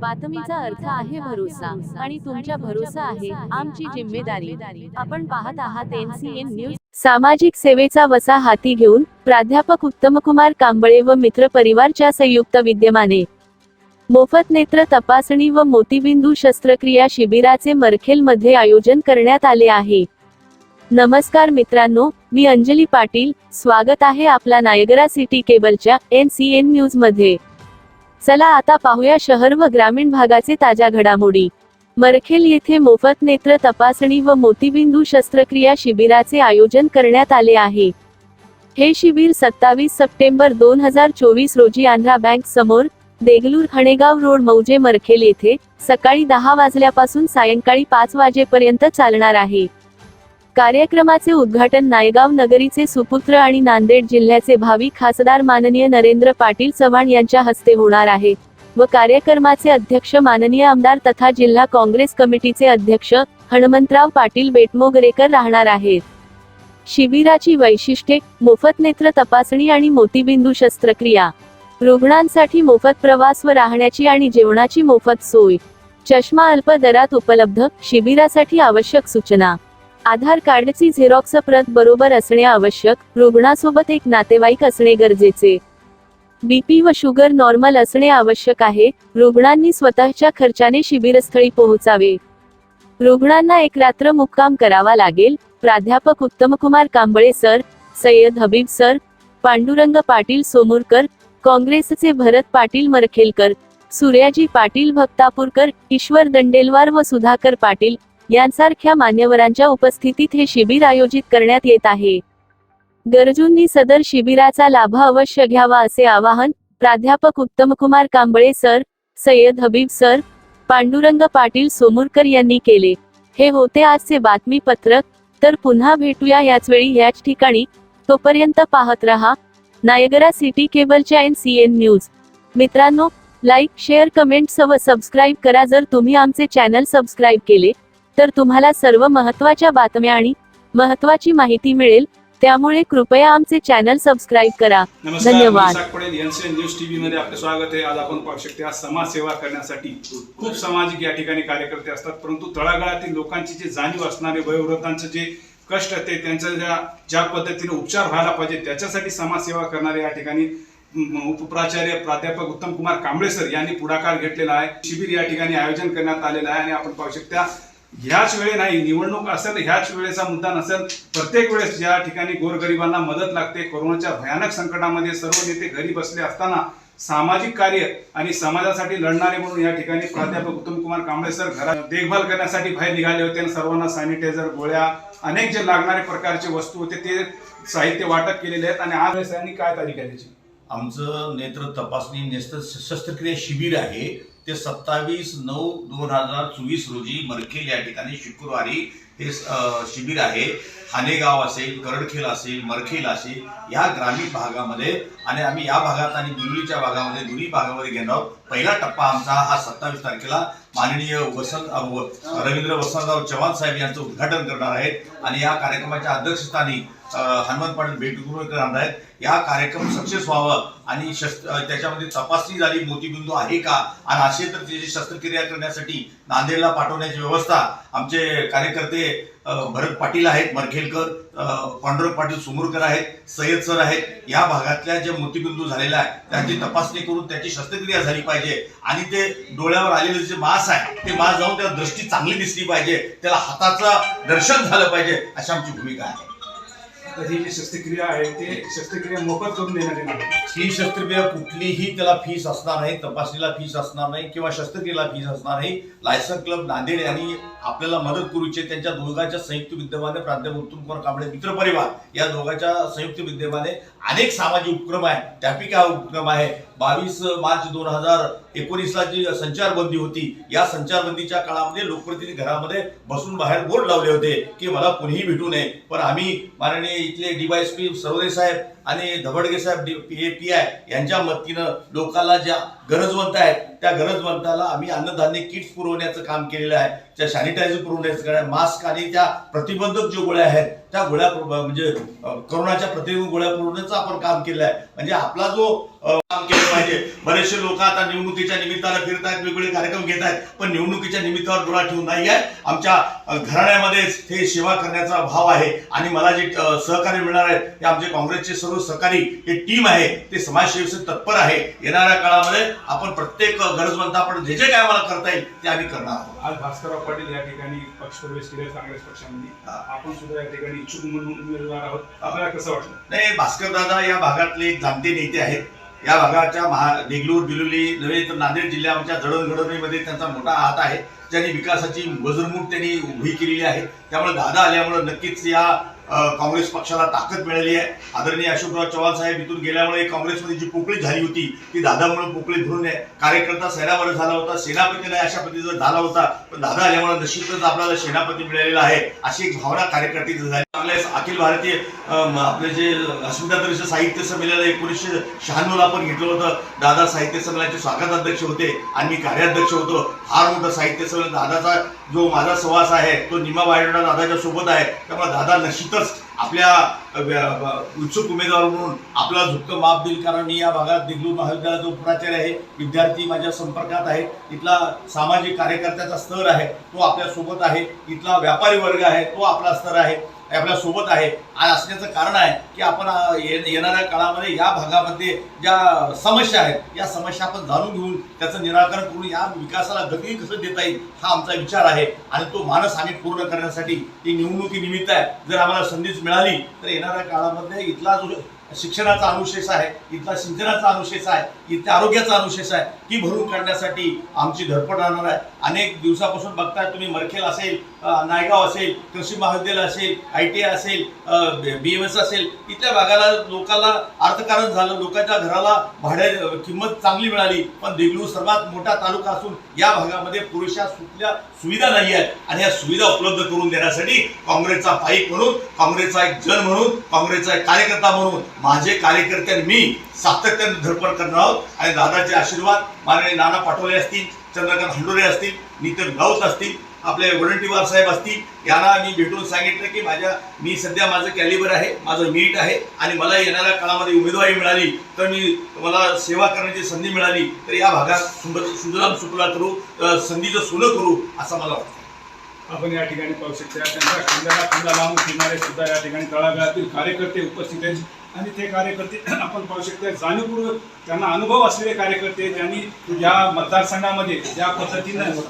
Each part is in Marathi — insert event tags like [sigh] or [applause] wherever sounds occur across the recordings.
बातमीचा अर्थ आहे भरोसा आणि तुमच्या भरोसा आहे आमची जिम्मेदारी. आपण पाहत आहात एनसीएन न्यूज. सामाजिक सेवेचा वसा हाती घेऊन प्राध्यापक उत्तमकुमार कांबळे व मित्र परिवारच्या संयुक्त विद्यमाने मोफत नेत्र तपासणी व मोतीबिंदू शस्त्रक्रिया शिबिराचे मरखेलमध्ये आयोजन करण्यात आले आहे. नमस्कार मित्रांनो मी अंजली पाटील. स्वागत आहे आपला नायगरा सिटी केबलच्या एन सी एन न्यूजमध्ये चला आता पाहूया शहर व ग्रामीण भागाचे ताज्या घडामोडी. मरखेल येथे मोफत नेत्र तपासणी व मोतीबिंदू शस्त्रक्रिया शिबिराचे आयोजन करण्यात आले आहे. हे शिबिर सत्तावीस सप्टेंबर दोन हजार चोवीस रोजी आंध्रा बँक समोर देगलूर हणेगाव रोड मौजे मरखेल येथे सकाळी दहा वाजल्यापासून सायंकाळी पाच वाजेपर्यंत चालणार आहे. कार्यक्रमाचे उद्घाटन नायगाव नगरीचे सुपुत्र आणि नांदेड जिल्ह्याचे भावी खासदार माननीय नरेंद्र पाटील चव्हाण यांच्या हस्ते होणार आहे व कार्यक्रमाचे अध्यक्ष माननीय आमदार तथा जिल्हा काँग्रेस कमिटीचे अध्यक्ष हनुमंतराव पाटील बेटमोगरेकर राहणार आहेत. शिबिराची वैशिष्ट्ये मोफत नेत्र तपासणी आणि मोतीबिंदू शस्त्रक्रिया रुग्णांसाठी मोफत प्रवास व राहण्याची आणि जेवणाची मोफत सोय चष्मा अल्प दरात उपलब्ध शिबिरासाठी आवश्यक सूचना. आधार कार्डची झेरॉक्स प्रत बरोबर असणे आवश्यक रुग्णासोबत एक नातेवाईक असणे गरजेचे. बीपी व शुगर नॉर्मल असणे आवश्यक आहे रुग्णांनी स्वतःच्या खर्चाने शिबिरस्थळी पोहोचावे. रुग्णांना एक रात्र मुक्काम करावा लागेल प्राध्यापक उत्तमकुमार कांबळे सर सय्यद हबीब सर पांडुरंग पाटील सोमुरकर काँग्रेसचे भरत पाटील मरखेलकर सूर्याजी पाटील भक्तापूरकर ईश्वर दंडेलवार व सुधाकर पाटील यांसारख्या मान्यवरांच्या उपस्थितीत हे शिबिर आयोजित करण्यात येत आहे. गरजूंनी सदर शिबिराचा लाभ अवश्य घ्यावा असे आवाहन प्राध्यापक उत्तमकुमार कांबळे सर सय्यद हबीब सर पांडुरंग पाटील सोमुरकर यांनी केले. हे होते आजचे बातमीपत्रक तर पुन्हा भेटूया याच वेळी याच ठिकाणी. तोपर्यंत पाहत रहा. नायगरा सिटी केबलच्या एन सी एन न्यूज. मित्रांनो लाईक शेअर कमेंट्स व सबस्क्राईब करा जर तुम्ही आमचे चॅनल सबस्क्राईब केले. तर तुम्हाला सर्व महत्त्वाच्या बातम्या आणि महत्त्वाची माहिती मिळेल. त्यामुळे कृपया आमचे चॅनल सबस्क्राईब करा. नमस्कार धन्यवाद. न्यूज टीव्ही मध्ये आपले स्वागत आहे. आज आपण पाहू शकते आज समाजसेवा करण्यासाठी खूप सामाजिक या ठिकाणी कार्यकर्ते असतात परंतु तळागाळातील लोकांची जे जाणीव असणारे वयोवृद्धांचं जे कष्ट ते त्यांचं ज्या ज्या पद्धतीने उपचार व्हायला पाहिजे त्याच्यासाठी समाजसेवा करणारे या ठिकाणी उपप्राचार्य प्राध्यापक उत्तम कुमार कांबळे सर यांनी पुढाकार घेतलेला आहे. शिबिर या ठिकाणी आयोजन करण्यात आलेलं आहे आणि आपण पाहू शकता ह्याच वेळे नाही निवडणूक असेल ह्याच वेळेचा मुद्दा नसेल प्रत्येक वेळेस ज्या ठिकाणी गोरगरिबांना मदत लागते कोरोनाच्या भयानक संकटामध्ये सर्व नेते घरी बसले असताना सामाजिक कार्य आणि समाजासाठी लढणारे म्हणून या ठिकाणी प्राध्यापक उत्तम कुमार कांबळे सर घरात देखभाल करण्यासाठी बाहेर निघाले होते आणि सर्वांना सॅनिटायझर गोळ्या अनेक जे लागणारे प्रकारचे वस्तू होते ते साहित्य वाटप केलेले आहेत आणि आज काय तारीख आहे त्याची? आमचं नेत्र तपासणी नेत्र शस्त्रक्रिया शिबिर आहे. ते सत्तावीस नऊ दोन हजार चोवीस रोजी मरखेल या ठिकाणी शुक्रवारी हे शिबिर आहे. हानेगाव असेल करडखेल असेल मरखेल असेल या ग्रामीण भागामध्ये आणि आम्ही या भागात आणि दिल्लीच्या भागामध्ये दोन्ही भागामध्ये घेणार आहोत. पहिला टप्पा आमचा हा सत्तावीस तारखेला माननीय वसंत रवींद्र वसंतराव चव्हाण साहेब यांचं उद्घाटन करणार आहेत. आणि या कार्यक्रमाच्या अध्यक्षस्थानी अ, हनुमंत पाटील बेटुकुरकर राहणार आहेत. या कार्यक्रम सक्सेस व्हावं आणि शस्त्र त्याच्यामध्ये तपासणी झाली मोतीबिंदू आहे का? आणि असेल तर त्याची शस्त्रक्रिया करण्यासाठी नांदेडला पाठवण्याची व्यवस्था आमचे कार्यकर्ते भरत पाटील आहेत मरखेलकर पांडुरंग पाटील सुमुरकर आहेत सय्यद सर आहेत. या भागातल्या जे मोतीबिंदू झालेला आहे त्याची तपासणी करून त्याची शस्त्रक्रिया झाली पाहिजे. आणि ते डोळ्यावर आलेले जे मास आहे ते मास जाऊन त्याला दृष्टी चांगली दिसली पाहिजे. त्याला हाताचं दर्शन झालं पाहिजे अशा आमची भूमिका आहे. तर ही जी शस्त्रक्रिया आहे ते शस्त्रक्रिया मोफत करून देण्यात येणार आहे. ही शस्त्रक्रिया कुठलीही त्याला फीस असणार नाही तपासणीला फीस असणार नाही किंवा शस्त्रक्रियेला फीस असणार नाही. लायसन क्लब नांदेड यांनी आपल्याला मदत करू इच्छित. त्यांच्या दोघांच्या संयुक्त विद्यमाने प्राध्यापक उत्तम कुमार कांबळे मित्र परिवार या दोघांच्या संयुक्त विद्यमाने अनेक सामाजिक उपक्रम आहे त्यापैकी हा उपक्रम आहे बावीस मार्च दोन हजार एकोणीसला जी संचारबंदी होती या संचारबंदीच्या काळामध्ये लोकप्रतिनिधी घरामध्ये बसून बाहेर बोर्ड लावले होते की मला कोणीही भेटू नये. पण आम्ही माननीय इथले डीवायएसपी सर्वदे साहेब आणि धबडगे साहेब पी पी आय यांच्या मदतीनं लोकांना ज्या गरजवंत आहेत त्या गरजवंताला आम्ही अन्नधान्य किट्स पुरवण्याचं काम केलेलं आहे त्या सॅनिटायझर पुरवण्याचं काम मास्क आणि त्या प्रतिबंधक ज्या गोळ्या आहेत त्या गोळ्या म्हणजे कोरोनाच्या प्रतिबंधक गोळ्या पुरवण्याचं आपण काम केलं आहे. म्हणजे आपला जो काम केलं केलं पाहिजे. बरेचसे लोक आता निवडणुकीच्या निमित्तानं फिरत आहेत वेगवेगळे कार्यक्रम घेत आहेत पण निवडणुकीच्या निमित्तावर डोळा ठेवून नाही आहे आमच्या अ, घराण्यामध्ये हे सेवा करण्याचा भाव आहे आणि मला जे सहकार्य मिळणार आहेत ते आमचे काँग्रेसचे सर्व सहकारी हे टीम आहे ते समाजसेवेचे तत्पर आहे. येणाऱ्या काळामध्ये आपण प्रत्येक गरजवंत आपण जे जे काय आम्हाला करता येईल ते आम्ही करणार आहोत. आज भास्करराव पाटील या ठिकाणी पक्ष प्रवेश केले काँग्रेस पक्षामध्ये. आपण सुद्धा या ठिकाणी इच्छुक म्हणून उमेदवार आहोत. आपल्याला कसं वाटलं? नाही भास्कर दादा या भागातले एक जाणते नेते आहेत. या भागाच्या महा देगलूर बिलोली नव्हे तर नांदेड जिल्ह्याच्या जडणघडणीमध्ये त्यांचा मोठा हात आहे. ज्यांनी विकासाची वजरमूठ त्यांनी उभी केलेली आहे. त्यामुळे दादा आल्यामुळे नक्कीच या काँग्रेस पक्षाला ताकद मिळाली आहे. आदरणीय अशोकराव चव्हाण साहेब इथून गेल्यामुळे काँग्रेसमध्ये जी पोकळी झाली होती ती दादामुळे पोकळी भरून आहे. कार्यकर्ता सैरावर झाला होता सेनापती नाही अशा पद्धतीचा झाला होता. पण दादा आल्यामुळे निश्चितच आपल्याला सेनापती मिळालेला आहे अशी एक भावना कार्यकर्त्याची झाली. चांगले अखिल भारतीय आपले जे अस्मितादर्श साहित्य संमेलन एकोणीसशे शहाण्णवला आपण घेतलं होतं. दादा साहित्य संमेलनाचे स्वागताध्यक्ष होते. आणि मी कार्याध्यक्ष होतो. फार मोठं साहित्य संमेलन. दादाचा जो माझा सहवास आहे तो निमा वायडा दादाच्या सोबत आहे. त्यामुळे दादा निश्चितच आपल्या उत्सुक उमेदवार म्हणून आपला झुकतं माप देईल कारण मी या भागात देगलूर महाविद्यालयाचा जो प्राचार्य आहे विद्यार्थी माझ्या संपर्कात आहे इथला सामाजिक कार्यकर्त्याचा स्तर आहे तो आपल्यासोबत आहे. इथला व्यापारी वर्ग आहे तो आपला स्तर आहे. आपल्यासोबत आहे. असण्याचं कारण आहे की आपण ये- येणाऱ्या काळामध्ये या भागामध्ये ज्या समस्या आहेत या समस्या आपण जाणून घेऊन त्याचं निराकरण करून या विकासाला गती कसं देता येईल हा आमचा विचार आहे. आणि तो मानस आम्ही पूर्ण करण्यासाठी ही निवडणुकी निमित्त आहे. जर आम्हाला संधीच मिळाली तर येणाऱ्या काळामध्ये इथला जो शिक्षणाचा अनुशेष आहे इथला सिंचनाचा अनुशेष आहे इथल्या आरोग्याचा अनुशेष आहे ती भरून काढण्यासाठी आमची धडपड राहणार आहे. अनेक दिवसापासून बघताय तुम्ही मरखेल असेल नायगाव असेल कृषी महाविद्यालय असेल आय टी आय असेल बी एम एस असेल इथल्या भागाला लोकांना अर्थकारण झालं लोकांच्या घराला भाड्या किंमत चांगली मिळाली पण देगलूर सर्वात मोठा तालुका असून या भागामध्ये पुरेशा सुटल्या सुविधा नाही आहेत. आणि या सुविधा उपलब्ध करून देण्यासाठी काँग्रेसचा पाईक म्हणून काँग्रेसचा एक जन म्हणून काँग्रेसचा एक कार्यकर्ता म्हणून माझे कार्यकर्ते मी सातत्याने धडपड करणार आहोत. आणि दादाचे आशीर्वाद माननीय नाना पाटोले असतील चंद्रकांत हंडोरे असतील नितीन राऊत असतील आपले वडंटीवार साहेब असतील यांना मी भेटून सांगितलं की माझ्या मी सध्या माझं कॅलिबर आहे माझं मीट आहे आणि मला येणाऱ्या काळामध्ये उमेदवारी मिळाली तर मी मला सेवा करण्याची संधी मिळाली तर या भागात सुंदर सुजलाम सुपला करू संधीचं सोनं करू असं मला वाटतं. आपण या ठिकाणी पाहू शकता त्यांच्या खांद्याला खांदा लावून फिरणारे सुद्धा या ठिकाणी तळागाळातील कार्यकर्ते उपस्थित आहेत. आणि ते कार्यकर्ते [clears throat] आपण पाहू शकता जाणीवपूर्वक त्यांना अनुभव असलेले कार्यकर्ते ज्यांनी या मतदारसंघामध्ये ज्या पद्धतीनं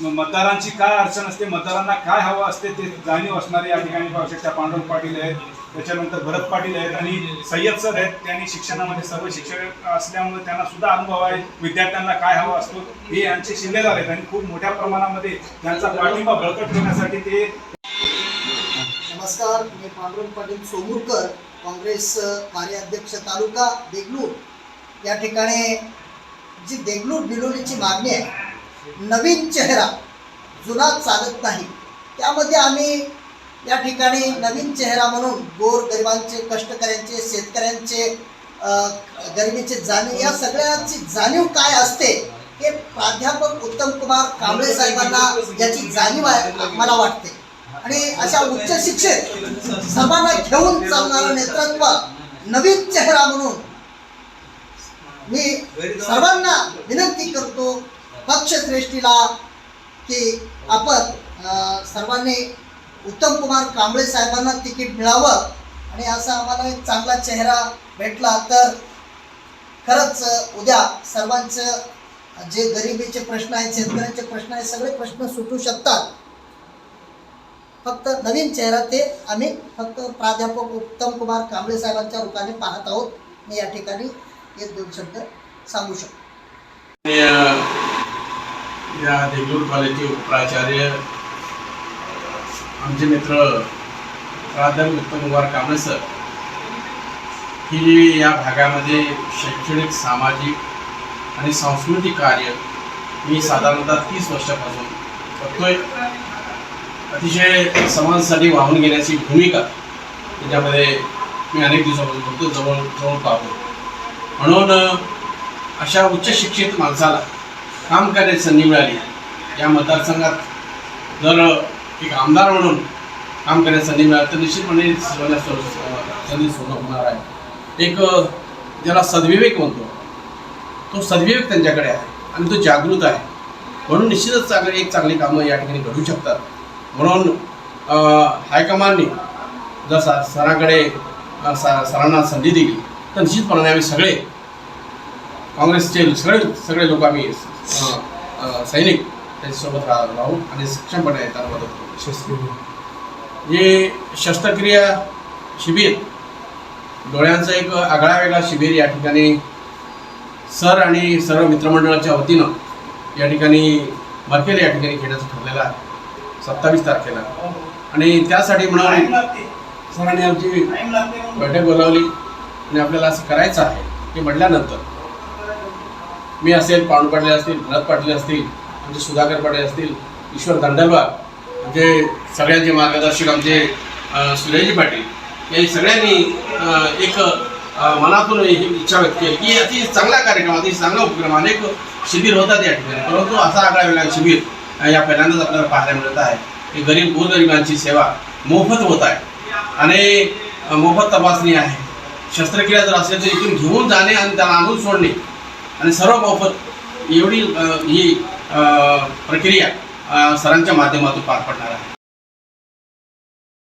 मतदारांची काय अडचण असते मतदारांना काय हवं असते ते जाणीव असणारे या ठिकाणी पाहू शकता. पाटील आहेत त्याच्यानंतर भरत पाटील आहेत आणि सय्यद सर आहेत. त्यांनी शिक्षणामध्ये सर्व शिक्षक असल्यामुळे त्यांना सुद्धा अनुभव आहे. विद्यार्थ्यांना काय हवं असतो हे यांचे शिल्लेदार आहेत आणि खूप मोठ्या प्रमाणामध्ये त्यांचा पाठिंबा बळकट ठेवण्यासाठी ते नमस्कार मी पांडुरंग पाटील सोमुरकर काँग्रेस कार्याध्यक्ष तालुका देगलूर. या ठिकाणी जी देगलूर बिलोलीची मागणी आहे नवीन चेहरा जुना चालत नाही. त्यामध्ये आम्ही या ठिकाणी नवीन चेहरा म्हणून गोर गरिबांचे कष्टकऱ्यांचे शेतकऱ्यांचे गरिबीचे जाणीव या सगळ्यांची जाणीव काय असते हे प्राध्यापक उत्तम कुमार कांबळे साहेबांना याची जाणीव आहे मला वाटते. आणि अशा उच्च शिक्षित सर्वांना घेऊन चालणारं नेतृत्व नवीन चेहरा म्हणून मी सर्वांना विनंती करतो पक्षश्रेष्ठीला की आपण सर्वांनी उत्तम कुमार कांबळे साहेबांना तिकीट मिळावं आणि असा आम्हाला एक चांगला चेहरा भेटला तर खरंच उद्या सर्वांचं जे गरिबीचे प्रश्न आहेत शेतकऱ्यांचे प्रश्न आहेत सगळे प्रश्न सुटू शकतात. फक्त नवीन चेहरा ते आम्ही फक्त प्राध्यापक उत्तम कुमार कांबळे साहेबांच्या रूपाने पाहत आहोत. मी या ठिकाणी एक दोन शब्द सांगू शकतो. या देगलूर कॉलेजचे प्राचार्य आमचे मित्र प्राध्यापक उत्तम कुमार कांबळे सर ही या भागामध्ये शैक्षणिक सामाजिक आणि सांस्कृतिक कार्य मी साधारणतः तीस वर्षापासून करतोय. अतिशय समाजासाठी वाहून घेण्याची भूमिका त्याच्यामध्ये मी अनेक दिवसापासून करतो जवळ जवळ पाहतो म्हणून अशा उच्च शिक्षित माणसाला काम करण्याची संधी मिळाली या मतदारसंघात जर एक आमदार म्हणून काम करण्याची संधी मिळाली तर निश्चितपणे संधी सोनं होणार आहे. एक ज्याला सद्विवेक म्हणतो तो सद्विवेक त्यांच्याकडे आहे आणि तो जागृत आहे. म्हणून निश्चितच चांगली एक चांगली कामं या ठिकाणी घडू शकतात. म्हणून हायकमांडने जर सा सरांकडे सरांना संधी दिली तर निश्चितपणाने आम्ही सगळे काँग्रेसचे सगळे सगळे लोक आम्ही सैनिक त्यांच्यासोबत राहू आणि सक्षमपणे त्यांना मदत करू. जे शस्त्रक्रिया शिबिर डोळ्यांचं एक आगळा वेगळा शिबिर या ठिकाणी सर आणि सर्व मित्रमंडळाच्या वतीनं या ठिकाणी मर्केल या ठिकाणी घेण्याचं ठरलेलं आहे. सत्तावीस तारखेला. आणि त्यासाठी म्हणून सरांनी आमची बैठक बोलावली आणि आपल्याला असं करायचं आहे की म्हटल्यानंतर मी असेल पांडू पाटील असतील भरत पाटील असतील आमचे सुधाकर पाटील असतील ईश्वर दंडलवार आमचे सगळ्यांचे मार्गदर्शक आमचे सुरेजी पाटील या सगळ्यांनी एक मनातून ही इच्छा व्यक्त केली की अति चांगला कार्यक्रम अति चांगला उपक्रम अनेक शिबिर होतात या ठिकाणी. परंतु असा आगळा वेगळा शिबिर या पहिल्यांदाच आपल्याला पाहायला मिळत आहे. की गरीब गोरगरिबांची सेवा मोफत होत आहे. आणि मोफत तपासणी आहे. शस्त्रक्रिया जर असेल तर इथून घेऊन जाणे आणि त्याला आणून सोडणे आणि सर्व मोफत एवढी ही प्रक्रिया सरांच्या माध्यमातून पार पडणार आहे.